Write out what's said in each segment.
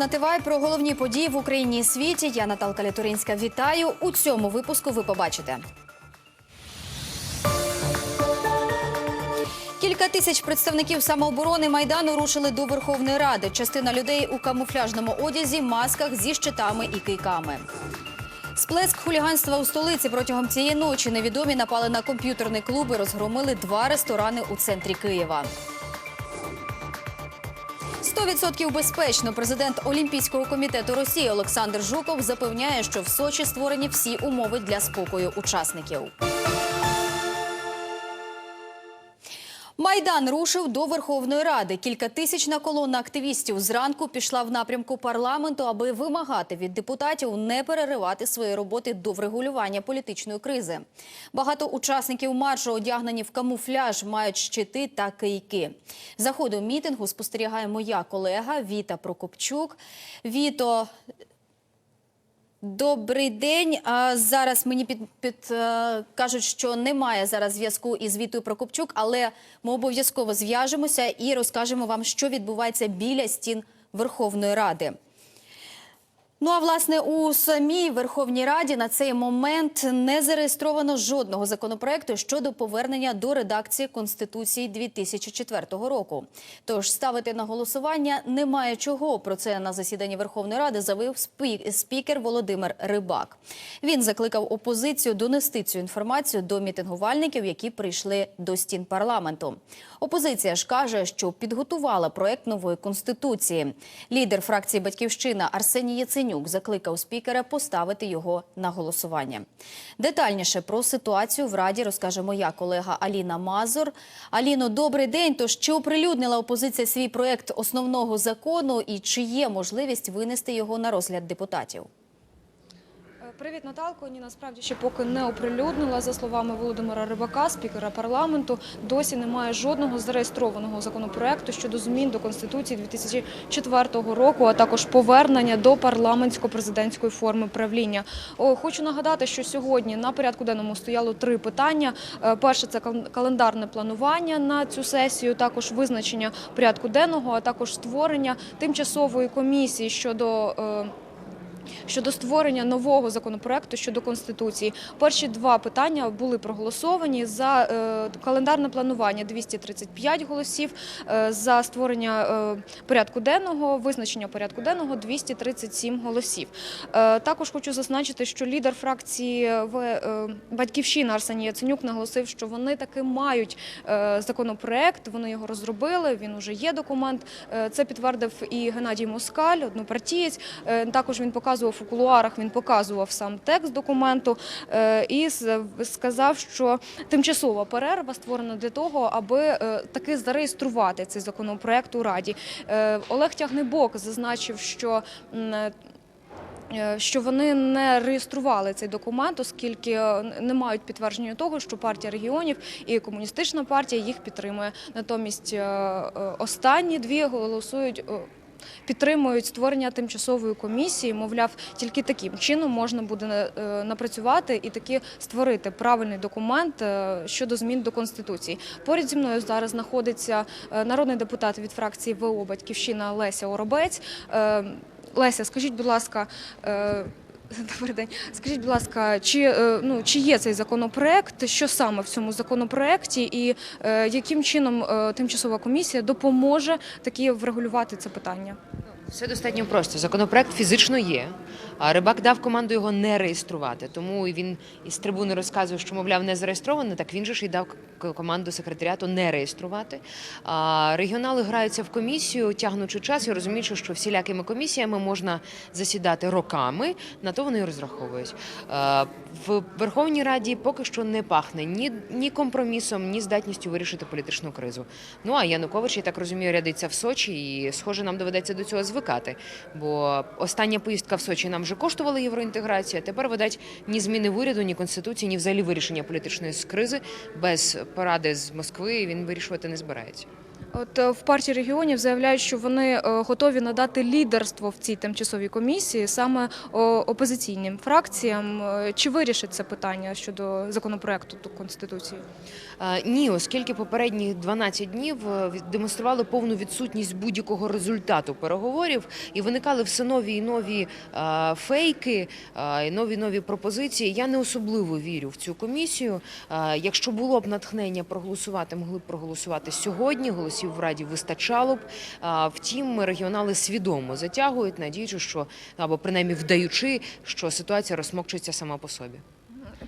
Зараз на ТВАЙ про головні події в Україні і світі. Я Наталка Лятуринська. Вітаю. У цьому випуску ви побачите. Кілька тисяч представників самооборони майдану рушили до Верховної Ради. Частина людей у камуфляжному одязі, масках зі щитами і кийками. Сплеск хуліганства у столиці протягом цієї ночі невідомі напали на комп'ютерний клуб і розгромили два ресторани у центрі Києва. 100% безпечно. Президент Олімпійського комітету Росії Олександр Жуков запевняє, що в Сочі створені всі умови для спокою учасників. Майдан рушив до Верховної Ради. Кількатисячна колона активістів зранку пішла в напрямку парламенту, аби вимагати від депутатів не переривати свої роботи до врегулювання політичної кризи. Багато учасників маршу одягнені в камуфляж, мають щити та кийки. За ходом мітингу спостерігає моя колега Віта Прокопчук. Віто, Добрий день. Зараз мені під, під е, кажуть, що немає зараз зв'язку із Вітою Прокопчук, але ми обов'язково зв'яжемося і розкажемо вам, що відбувається біля стін Верховної Ради. Ну а власне у самій Верховній Раді на цей момент не зареєстровано жодного законопроекту щодо повернення до редакції Конституції 2004 року. Тож ставити на голосування немає чого. Про це на засіданні Верховної Ради заявив спі- спікер Володимир Рибак. Він закликав опозицію донести цю інформацію до мітингувальників, які прийшли до стін парламенту. Опозиція ж каже, що підготувала проект нової конституції. Лідер фракції Батьківщина Арсеній Яценюк закликав спікера поставити його на голосування. Детальніше про ситуацію в раді розкаже моя колега Аліна Мазур. Аліно, добрий день. Тож чи оприлюднила опозиція свій проект основного закону і чи є можливість винести його на розгляд депутатів? Е, Привіт, Наталко. Ні, насправді ще поки не оприлюднила. За словами Володимира Рибака, спікера парламенту, досі немає жодного зареєстрованого законопроекту щодо змін до Конституції 2004 року, а також повернення до парламентсько-президентської форми правління. Хочу нагадати, що сьогодні на порядку денному стояло три питання. Е, Перше це кал- календарне планування на цю сесію, також визначення порядку денного, а також створення тимчасової комісії щодо. Щодо створення нового законопроекту щодо конституції. Перші два питання були проголосовані за е, календарне планування 235 голосів, е, за створення е, порядку денного, визначення порядку денного 237 голосів. Також хочу зазначити, що лідер фракції батьківщина Арсеній Яценюк наголосив, що вони таки мають законопроект. Вони його розробили. Він уже є документ. Це підтвердив і Геннадій Москаль, однопартієць. Також він показував у кулуарах, він показував сам текст документу е, і сказав, що тимчасова перерва створена для того, аби е, таки зареєструвати цей законопроект у Раді. Е, Олег Тягнебок зазначив, що що вони не реєстрували цей документ, оскільки не мають підтвердження того, що партія регіонів і комуністична партія їх підтримує. Натомість останні дві голосують. Підтримують створення тимчасової комісії, мовляв, тільки таким чином можна буде е, напрацювати і таки створити правильний документ е, щодо змін до конституції. Поряд зі мною зараз знаходиться е, народний депутат від фракції ВО Батьківщина Леся Оробець. Леся, скажіть, будь ласка. Добрий день. Скажіть, будь ласка, чи, е, ну, чи є цей законопроект, що саме в цьому законопроекті, і е, яким чином е, тимчасова комісія допоможе таки врегулювати це питання? Все достатньо просто. Законопроект фізично є. Рибак дав команду його не реєструвати. Тому він із трибуни розказував, що мовляв не зареєстровано. Так він же ж і дав команду секретаріату не реєструвати. Регіонали граються в комісію, тягнучи час і розуміючи, що всілякими комісіями можна засідати роками. На то вони і розраховують. В Верховній Раді поки що не пахне ні, ні компромісом, ні здатністю вирішити політичну кризу. Ну а Янукович, я так розумію, рядиться в Сочі, і схоже, нам доведеться до цього звикати. Бо остання поїздка в Сочі нам вже коштувала євроінтеграцію. а Тепер, видать, ні зміни в уряду, ні конституції, ні взагалі вирішення політичної кризи без поради з Москви він вирішувати не збирається. От е, в партії регіонів заявляють, що вони е, готові надати лідерство в цій тимчасовій комісії саме опозиційним фракціям. Е, Чи вирішить це питання щодо законопроекту до конституції? Е, Ні, оскільки попередні 12 днів е, демонстрували повну відсутність будь-якого результату переговорів, і виникали все нові і нові е, фейки, і нові нові пропозиції. Я не особливо вірю в цю комісію. Якщо було б натхнення проголосувати, могли б проголосувати сьогодні. Голосів в раді вистачало б. Втім, регіонали свідомо затягують, надіючи, що або принаймні вдаючи, що ситуація розсмокчується сама по собі.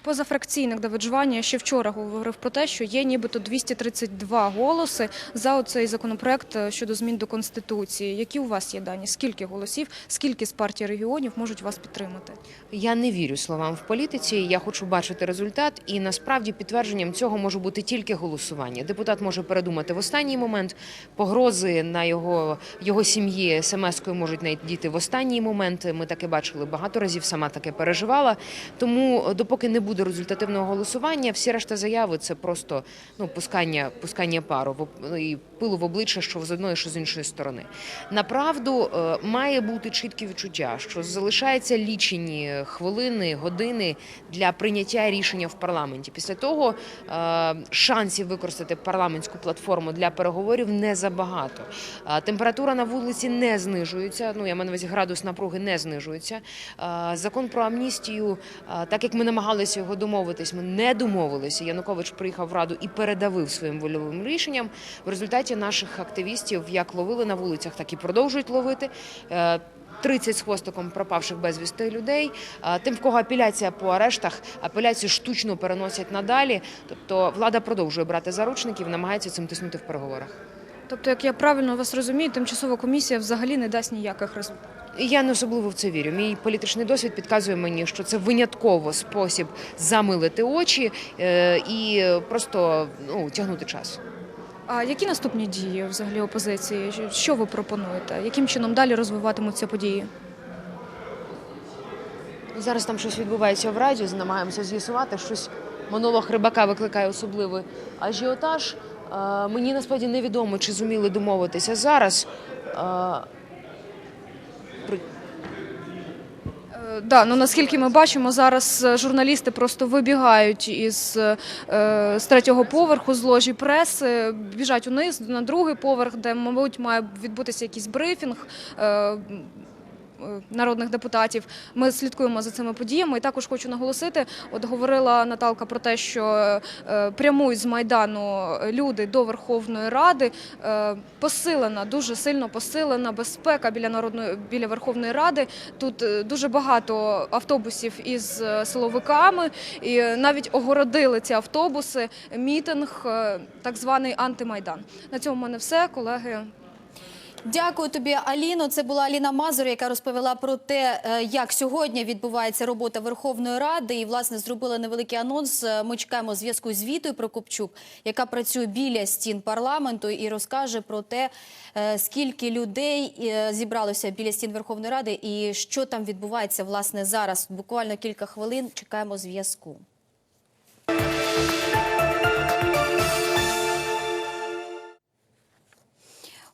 Позафракційник Давид Жванія ще вчора говорив про те, що є нібито 232 голоси за оцей законопроект е, щодо змін до конституції. Які у вас є дані? Скільки голосів, скільки з партії регіонів можуть вас підтримати? Я не вірю словам в політиці. Я хочу бачити результат, і насправді підтвердженням цього може бути тільки голосування. Депутат може передумати в останній момент. Погрози на його його сім'ї смс-кою можуть надійти в останній момент. Ми таке бачили багато разів. Сама таке переживала. Тому, допоки не буде результативного голосування, всі решта заяви це просто ну пускання, пускання пару і пилу в обличчя, що з одної, що з іншої сторони. Направду е, має бути чітке відчуття, що залишаються лічені хвилини, години для прийняття рішення в парламенті. Після того е, шансів використати парламентську платформу для переговорів не забагато. Е, Температура на вулиці не знижується. Ну я маю на увазі градус напруги не знижується. Закон про амністію, так як ми намагалися його домовитись, ми не домовилися. Янукович приїхав в раду і передавив своїм вольовим рішенням. В результаті наших активістів як ловили на вулицях, так і продовжують ловити. Е, 30 з хвостиком пропавших безвісти людей. Е, Тим, в кого апеляція по арештах, апеляцію штучно переносять надалі. Тобто влада продовжує брати заручників, намагається цим тиснути в переговорах. Тобто, як я правильно вас розумію, тимчасова комісія взагалі не дасть ніяких результатів. Я не особливо в це вірю. Мій політичний досвід підказує мені, що це винятково спосіб замилити очі е, і просто ну, тягнути час. А які наступні дії взагалі опозиції? Що ви пропонуєте? Яким чином далі розвиватимуться події? Зараз там щось відбувається в раді, намагаємося з'ясувати. Щось монолог рибака викликає особливий ажіотаж. Е, Мені насправді невідомо, чи зуміли домовитися зараз. Е, при- Е, Да, ну наскільки ми бачимо, зараз е, журналісти просто вибігають із е, з третього поверху з ложі преси, біжать униз на другий поверх, де, мабуть, має відбутися якийсь брифінг. Е, е, Народних депутатів ми слідкуємо за цими подіями. І також хочу наголосити: от говорила Наталка про те, що е, прямують з майдану люди до Верховної Ради. Е, посилена, дуже сильно посилена безпека біля народної біля Верховної Ради. Тут е, дуже багато автобусів із е, силовиками, і е, навіть огородили ці автобуси. Мітинг, е, так званий антимайдан. На цьому в мене все, колеги. Дякую тобі, Аліно. Це була Аліна Мазур, яка розповіла про те, е, як сьогодні відбувається робота Верховної Ради. І, власне, зробила невеликий анонс. Е, Ми чекаємо зв'язку з Вітою Прокопчук, яка працює біля стін парламенту і розкаже про те, е, скільки людей зібралося біля стін Верховної Ради і що там відбувається власне зараз. Буквально кілька хвилин чекаємо зв'язку.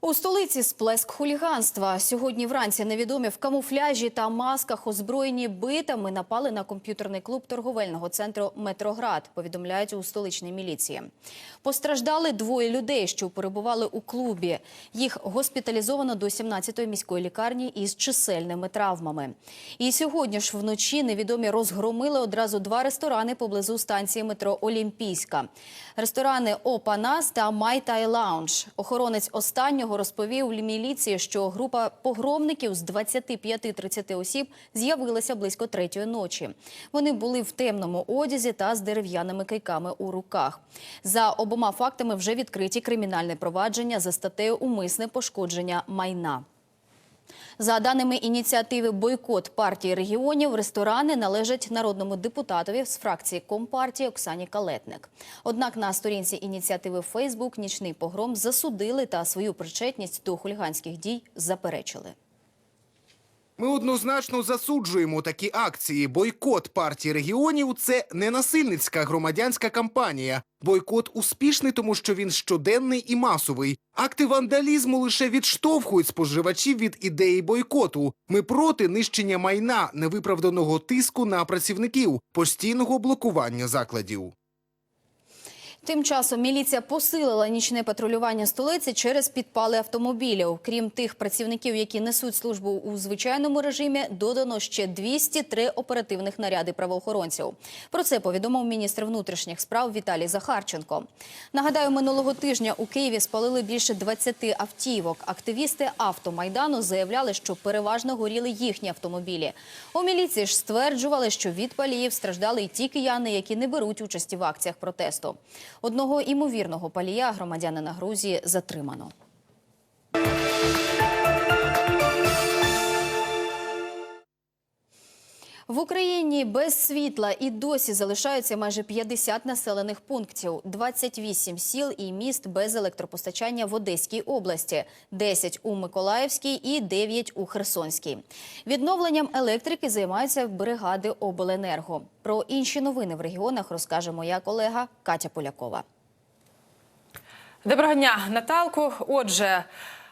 У столиці сплеск хуліганства. Сьогодні вранці невідомі в камуфляжі та масках озброєні битами напали на комп'ютерний клуб торговельного центру Метроград, повідомляють у столичній міліції. Постраждали двоє людей, що перебували у клубі. Їх госпіталізовано до 17-ї міської лікарні із чисельними травмами. І сьогодні ж вночі невідомі розгромили одразу два ресторани поблизу станції метро Олімпійська. Ресторани Опанас та Майтай Лаунж. Охоронець останнього розповів міліції, що група погромників з 25-30 осіб з'явилася близько третьої ночі. Вони були в темному одязі та з дерев'яними кайками у руках. За обома фактами вже відкриті кримінальне провадження за статтею умисне пошкодження майна. За даними ініціативи Бойкот партії регіонів, ресторани належать народному депутатові з фракції Компартії Оксані Калетник. Однак на сторінці ініціативи Фейсбук нічний погром засудили та свою причетність до хуліганських дій заперечили. Ми однозначно засуджуємо такі акції. Бойкот партії регіонів це не насильницька громадянська кампанія. Бойкот успішний, тому що він щоденний і масовий. Акти вандалізму лише відштовхують споживачів від ідеї бойкоту. Ми проти нищення майна, невиправданого тиску на працівників, постійного блокування закладів. Тим часом міліція посилила нічне патрулювання столиці через підпали автомобілів. Крім тих працівників, які несуть службу у звичайному режимі, додано ще 203 оперативних наряди правоохоронців. Про це повідомив міністр внутрішніх справ Віталій Захарченко. Нагадаю, минулого тижня у Києві спалили більше 20 автівок. Активісти автомайдану заявляли, що переважно горіли їхні автомобілі. У міліції ж стверджували, що від паліїв страждали й ті кияни, які не беруть участі в акціях протесту. Одного імовірного палія громадянина Грузії затримано. В Україні без світла і досі залишаються майже 50 населених пунктів, 28 сіл і міст без електропостачання в Одеській області, 10 у Миколаївській і 9 у Херсонській. Відновленням електрики займаються бригади обленерго. Про інші новини в регіонах розкаже моя колега Катя Полякова. Доброго дня, Наталку. Отже,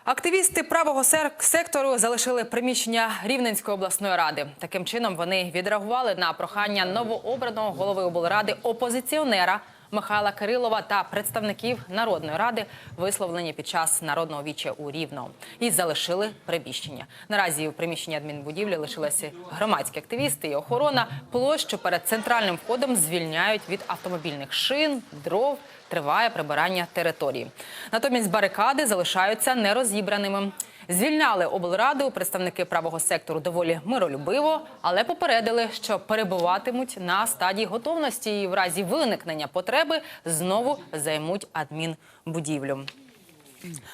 активісти правого сектору залишили приміщення Рівненської обласної ради. Таким чином вони відреагували на прохання новообраного голови облради опозиціонера. Михайла Кирилова та представників народної ради висловлені під час народного віча у Рівно і залишили приміщення. Наразі у приміщенні адмінбудівлі лишилися громадські активісти і охорона. Площу перед центральним входом звільняють від автомобільних шин, дров. Триває прибирання території. Натомість барикади залишаються нерозібраними. Звільняли облраду представники правого сектору доволі миролюбиво, але попередили, що перебуватимуть на стадії готовності і в разі виникнення потреби знову займуть адмінбудівлю.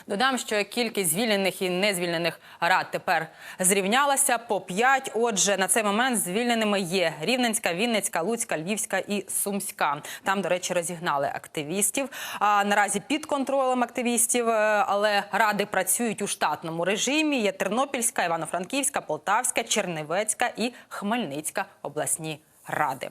Додам, що кількість звільнених і незвільнених рад тепер зрівнялася по 5. Отже, на цей момент звільненими є Рівненська, Вінницька, Луцька, Львівська і Сумська. Там, до речі, розігнали активістів. А наразі під контролем активістів, е, але ради працюють у штатному режимі. Є Тернопільська, Івано-Франківська, Полтавська, Чернівецька і Хмельницька обласні ради.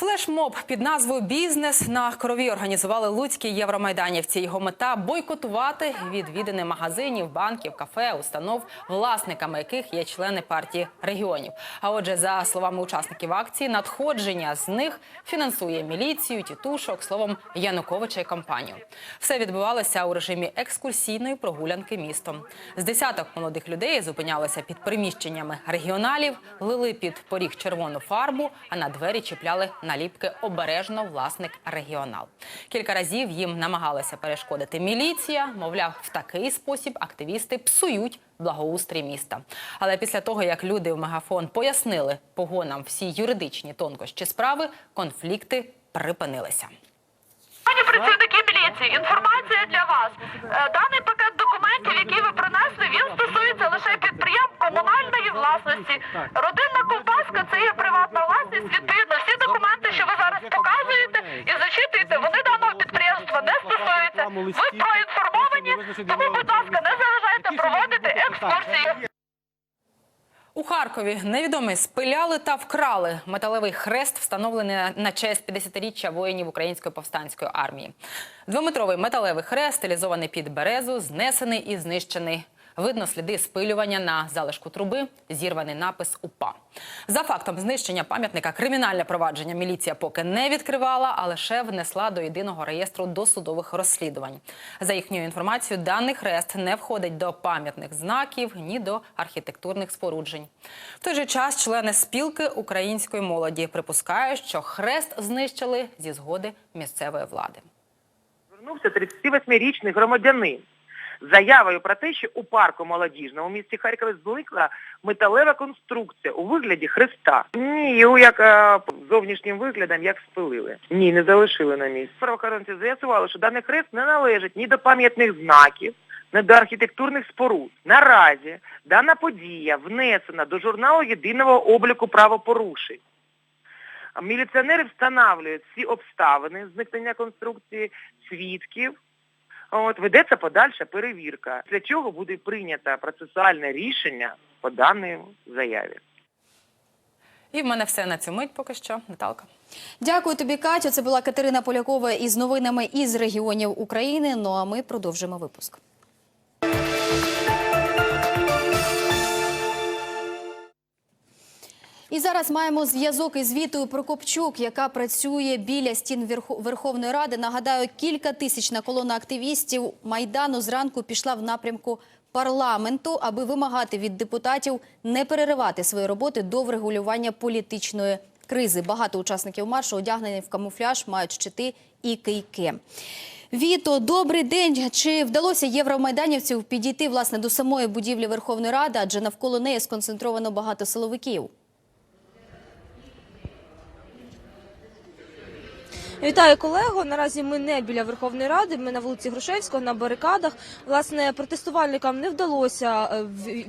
Флешмоб під назвою Бізнес на крові організували луцькі євромайданівці. Його мета бойкотувати відвідини магазинів, банків, кафе, установ, власниками яких є члени партії регіонів. А отже, за словами учасників акції, надходження з них фінансує міліцію, тітушок, словом Януковича і компанію. Все відбувалося у режимі екскурсійної прогулянки містом. З десяток молодих людей зупинялися під приміщеннями регіоналів, лили під поріг червону фарбу, а на двері чіпляли наліпки обережно власник регіонал. Кілька разів їм намагалися перешкодити міліція. Мовляв, в такий спосіб активісти псують благоустрій міста. Але після того, як люди в мегафон пояснили погонам всі юридичні тонкощі справи, конфлікти припинилися. Пані працівники міліції, інформація для вас. Е, Даний пакет документів, який ви принесли, він стосується лише підприємств комунальної власності. Родинна ковбаска це є приватна власність. Відповідно, всі документи, що ви зараз показуєте і зачитуєте, вони даного підприємства не стосуються. Ви тому, будь ласка, не заважайте проводити екскурсії. У Харкові невідомі спиляли та вкрали металевий хрест, встановлений на честь 50-річчя воїнів Української повстанської армії. Двометровий металевий хрест, стилізований під березу, знесений і знищений. Видно сліди спилювання на залишку труби, зірваний напис УПА. За фактом знищення пам'ятника кримінальне провадження міліція поки не відкривала, а лише внесла до єдиного реєстру досудових розслідувань. За їхньою інформацією, даний хрест не входить до пам'ятних знаків ні до архітектурних споруджень. В той же час члени спілки української молоді припускають, що хрест знищили зі згоди місцевої влади. Звернувся 38-річний громадянин заявою про те, що у парку молодіжному у місті Харкові зникла металева конструкція у вигляді хреста. Ні, його як е, зовнішнім виглядом як спилили. Ні, не залишили на місці. Правоохоронці з'ясували, що даний хрест не належить ні до пам'ятних знаків, ні до архітектурних споруд. Наразі дана подія внесена до журналу єдиного обліку правопорушень. Міліціонери встановлюють всі обставини зникнення конструкції, свідків, От ведеться подальша перевірка, після чого буде прийнято процесуальне рішення по даній заяві. І в мене все на цю мить поки що. Наталка. Дякую тобі, Катю. Це була Катерина Полякова із новинами із регіонів України. Ну а ми продовжимо випуск. І зараз маємо зв'язок із Вітою Прокопчук, яка працює біля стін Верховної Ради. Нагадаю, кілька тисячна колона активістів майдану зранку пішла в напрямку парламенту, аби вимагати від депутатів не переривати свої роботи до врегулювання політичної кризи. Багато учасників маршу одягнені в камуфляж, мають щити і кийки. Віто, добрий день. Чи вдалося євромайданівців підійти власне до самої будівлі Верховної Ради? Адже навколо неї сконцентровано багато силовиків. Вітаю колего. Наразі ми не біля Верховної Ради. Ми на вулиці Грушевського на барикадах. Власне, протестувальникам не вдалося е,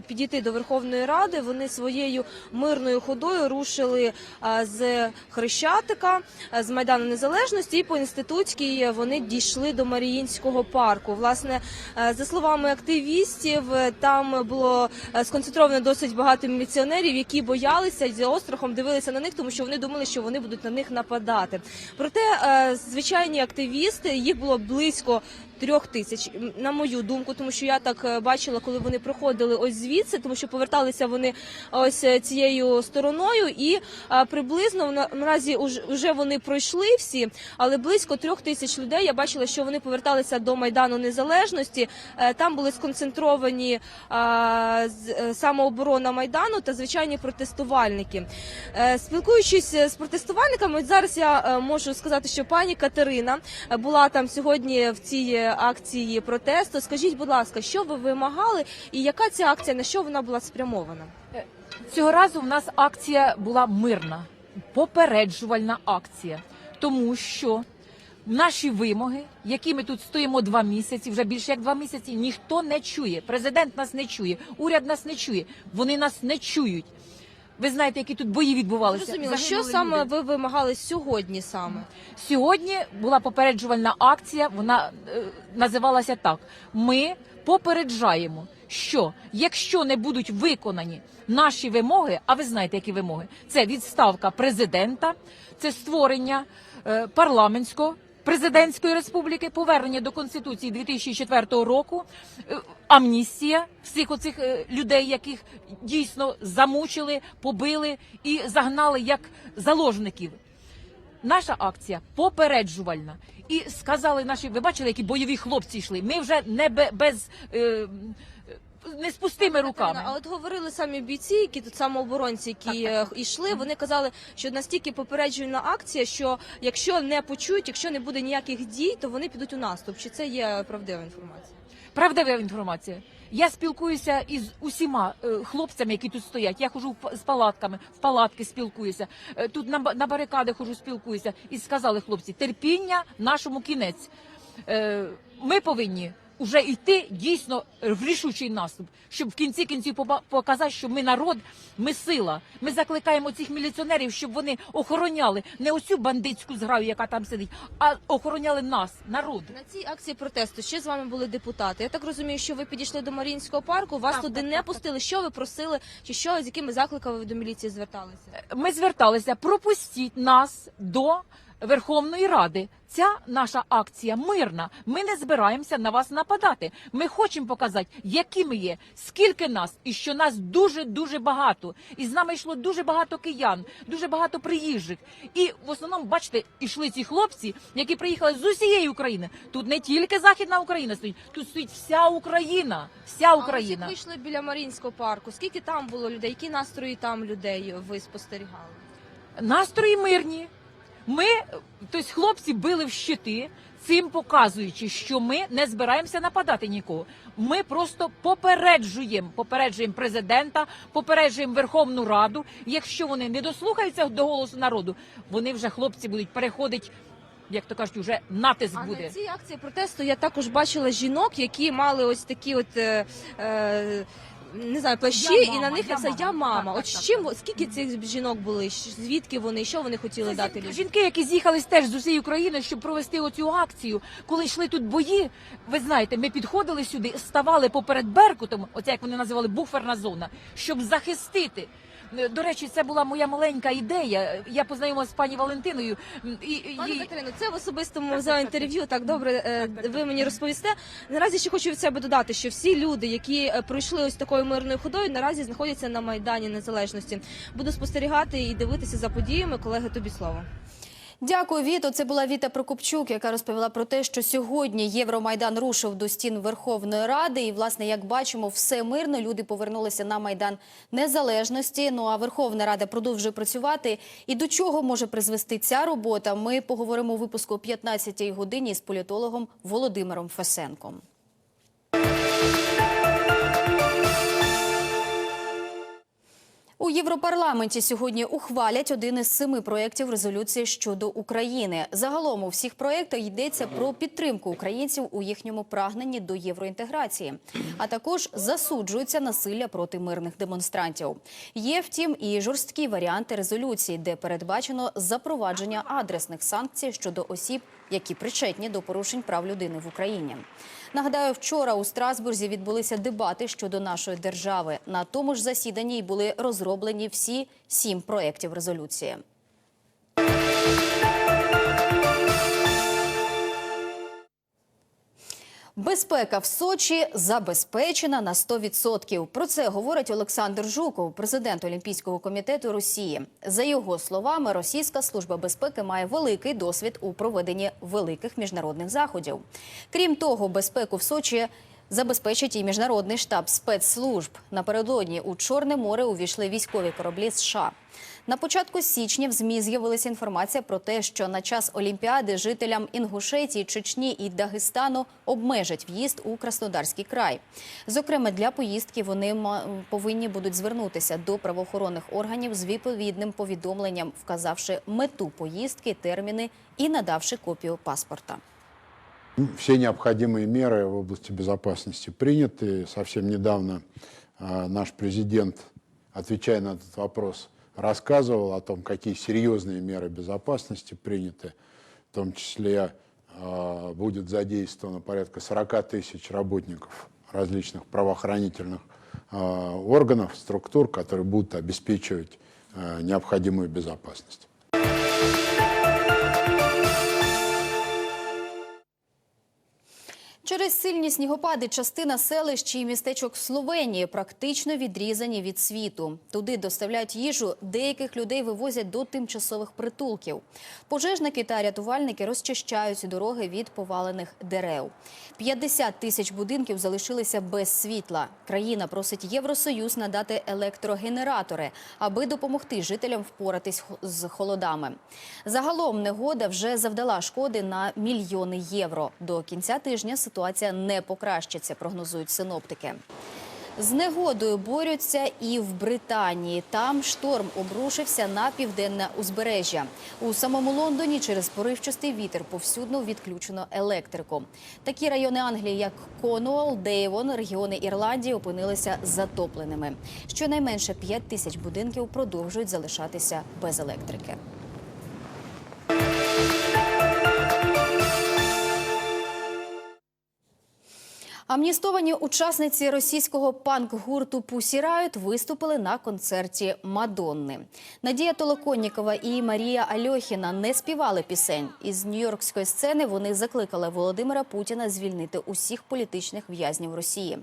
підійти до Верховної Ради. Вони своєю мирною ходою рушили е, з Хрещатика, е, з майдану Незалежності, і по інститутській вони дійшли до Маріїнського парку. Власне, за словами активістів, там було сконцентровано досить багато міліціонерів, які боялися і з острахом дивилися на них, тому що вони думали, що вони будуть на них нападати. Проте звичайні активісти їх було близько. Трьох тисяч, на мою думку, тому що я так е, бачила, коли вони проходили ось звідси, тому що поверталися вони ось е, цією стороною, і е, приблизно на- наразі вже вони пройшли всі, але близько трьох тисяч людей. Я бачила, що вони поверталися до майдану незалежності. Е, Там були сконцентровані е, е, самооборона майдану та звичайні протестувальники. Е, Спілкуючись з протестувальниками, зараз я е, можу сказати, що пані Катерина е, була там сьогодні в цій е, акції протесту. Скажіть, будь ласка, що ви вимагали, і яка ця акція на що вона була спрямована? Цього разу в нас акція була мирна, попереджувальна акція, тому що наші вимоги, які ми тут стоїмо два місяці, вже більше як два місяці, ніхто не чує. Президент нас не чує, уряд нас не чує. Вони нас не чують. Ви знаєте, які тут бої відбувалися. Зрозуміло, що Загинули саме люди. ви вимагали сьогодні саме? Сьогодні була попереджувальна акція. Вона е, називалася так: ми попереджаємо, що якщо не будуть виконані наші вимоги, а ви знаєте, які вимоги, це відставка президента, це створення е, парламентського. Президентської республіки, повернення до конституції 2004 року, е, амністія всіх оцих е, людей, яких дійсно замучили, побили і загнали як заложників. Наша акція попереджувальна. І сказали наші, ви бачили, які бойові хлопці йшли. Ми вже не бе- без е, не з пустими руками. А от говорили самі бійці, які тут самооборонці, які е, йшли, вони казали, що настільки попереджувальна акція, що якщо не почують, якщо не буде ніяких дій, то вони підуть у наступ. Чи це є правдива інформація? Правдива інформація. Я спілкуюся із усіма е, хлопцями, які тут стоять. Я хожу з палатками, в палатки спілкуюся. Е, Тут на, ба- на барикади хожу, спілкуюся. І сказали хлопці, терпіння нашому кінець. Ми повинні вже йти дійсно в рішучий наступ, щоб в кінці кінців показати, що ми народ, ми сила. Ми закликаємо цих міліціонерів, щоб вони охороняли не оцю бандитську зграю, яка там сидить, а охороняли нас, народ. На цій акції протесту ще з вами були депутати. Я так розумію, що ви підійшли до Маріїнського парку, вас Так, туди так, не так, пустили. Що ви просили, чи що з якими закликами ви до міліції зверталися? ми зверталися, пропустіть нас до Верховної Ради. Ця наша акція мирна. Ми не збираємося на вас нападати. Ми хочемо показати, які ми є, скільки нас, і що нас дуже дуже багато. І з нами йшло дуже багато киян, дуже багато приїжджих. І в основному, бачите, йшли ці хлопці, які приїхали з усієї України. Тут не тільки Західна Україна стоїть, тут стоїть вся Україна. Вся Україна. ви йшли біля Маріїнського парку. Скільки там було людей? Які настрої там людей ви спостерігали? Настрої мирні. Ми, тобто хлопці били в щити, цим показуючи, що ми не збираємося нападати нікого. Ми просто попереджуємо, попереджуємо президента, попереджуємо Верховну Раду. Якщо вони не дослухаються до голосу народу, вони вже хлопці будуть переходити, як то кажуть, вже натиск А буде. на цій акції протесту я також бачила жінок, які мали ось такі от. Е, е, не знаю, плащі, Я і на мама, них я я мама. мама. Так, От так, з чим скільки цих жінок були? Щ- Звідки вони? Що вони хотіли дати людям? Жінки, які з'їхались теж з усієї України, щоб провести оцю акцію. Коли йшли тут бої, ви знаєте, ми підходили сюди, ставали поперед Беркутом, оце як вони називали буферна зона, щоб захистити. Е, До речі, це була моя маленька ідея. Я познайомилася з пані Валентиною. І, і Катерино, це в особистому взяла інтерв'ю. Так добре, е, ви мені розповісте. Наразі ще хочу від себе додати, що всі люди, які е, пройшли ось такою мирною ходою, наразі знаходяться на майдані незалежності. Буду спостерігати і дивитися за подіями. Колеги, тобі слово. Дякую, Віто. Це була Віта Прокопчук, яка розповіла про те, що сьогодні Євромайдан рушив до стін Верховної Ради. І, власне, як бачимо, все мирно. Люди повернулися на майдан незалежності. Ну а Верховна Рада продовжує працювати. І до чого може призвести ця робота? Ми поговоримо у випуску о 15-й годині з політологом Володимиром Фесенком. У Європарламенті сьогодні ухвалять один із семи проєктів резолюції щодо України. Загалом у всіх проєктах йдеться про підтримку українців у їхньому прагненні до євроінтеграції, а також засуджується насилля проти мирних демонстрантів. Є, втім, і жорсткі варіанти резолюції, де передбачено запровадження адресних санкцій щодо осіб, які причетні до порушень прав людини в Україні. Нагадаю, вчора у Страсбурзі відбулися дебати щодо нашої держави. На тому ж засіданні й були розроблені всі сім проєктів резолюції. Безпека в Сочі забезпечена на 100%. Про це говорить Олександр Жуков, президент Олімпійського комітету Росії. За його словами, Російська служба безпеки має великий досвід у проведенні великих міжнародних заходів. Крім того, безпеку в Сочі забезпечить і міжнародний штаб спецслужб. Напередодні у Чорне море увійшли військові кораблі США. На початку січня в ЗМІ з'явилася інформація про те, що на час Олімпіади жителям Інгушетії, Чечні і Дагестану обмежать в'їзд у Краснодарський край. Зокрема, для поїздки вони ма- повинні будуть звернутися до правоохоронних органів з відповідним повідомленням, вказавши мету поїздки, терміни і надавши копію паспорта. Все необходимые меры в области безопасности приняты. Совсем недавно э, наш президент, отвечая на этот вопрос, рассказывал о том, какие серьезные меры безопасности приняты. В том числе э, будет задействовано порядка 40 тысяч работников различных правоохранительных э, органов, структур, которые будут обеспечивать э, необходимую безопасность. Через сильні снігопади частина селищ і містечок Словенії практично відрізані від світу. Туди доставляють їжу, деяких людей вивозять до тимчасових притулків. Пожежники та рятувальники розчищають дороги від повалених дерев. 50 тисяч будинків залишилися без світла. Країна просить Євросоюз надати електрогенератори, аби допомогти жителям впоратись з холодами. Загалом негода вже завдала шкоди на мільйони євро. До кінця тижня ситуація не покращиться, прогнозують синоптики. З негодою борються і в Британії. Там шторм обрушився на південне узбережжя. У самому Лондоні через поривчастий вітер повсюдно відключено електрику. Такі райони Англії, як Конуол, Дейвон, регіони Ірландії опинилися затопленими. Щонайменше 5 тисяч будинків продовжують залишатися без електрики. Амністовані учасниці російського панк-гурту «Пусі Райот» виступили на концерті Мадонни. Надія Толоконнікова і Марія Альохіна не співали пісень. Із нью-йоркської сцени вони закликали Володимира Путіна звільнити усіх політичних в'язнів Росії.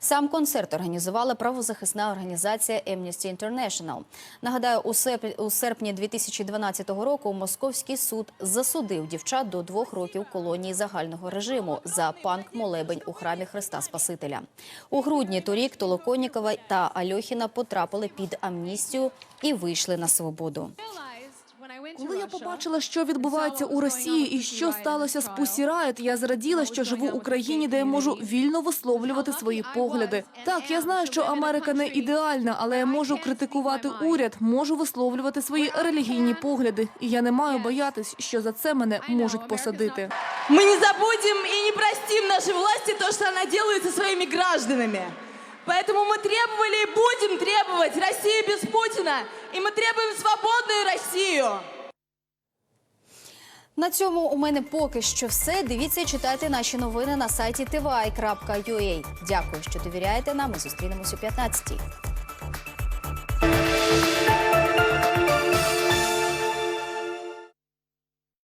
Сам концерт організувала правозахисна організація Amnesty International. Нагадаю, у серп- у серпні 2012 року Московський суд засудив дівчат до двох років колонії загального режиму за панк-молебень у храмі Христа Спасителя. У грудні торік Толоконікова та Альохіна потрапили під амністію і вийшли на свободу. Коли я побачила, що відбувається у Росії і що сталося з Pussy Riot, я зраділа, що живу у країні, де я можу вільно висловлювати свої погляди. Так, я знаю, що Америка не ідеальна, але я можу критикувати уряд, можу висловлювати свої релігійні погляди, і я не маю боятись, що за це мене можуть посадити. Мы не забудем и не простим нашей власти то, что она делает со своими гражданами. Поэтому мы требовали и будем требовать Россию без Путина. И мы требуем свободную Россию. На цьому у мене поки що все. Дивіться читайте наші новини на сайті tvi.ua. Дякую, що довіряєте нам. Ми зустрінемось о 15-й.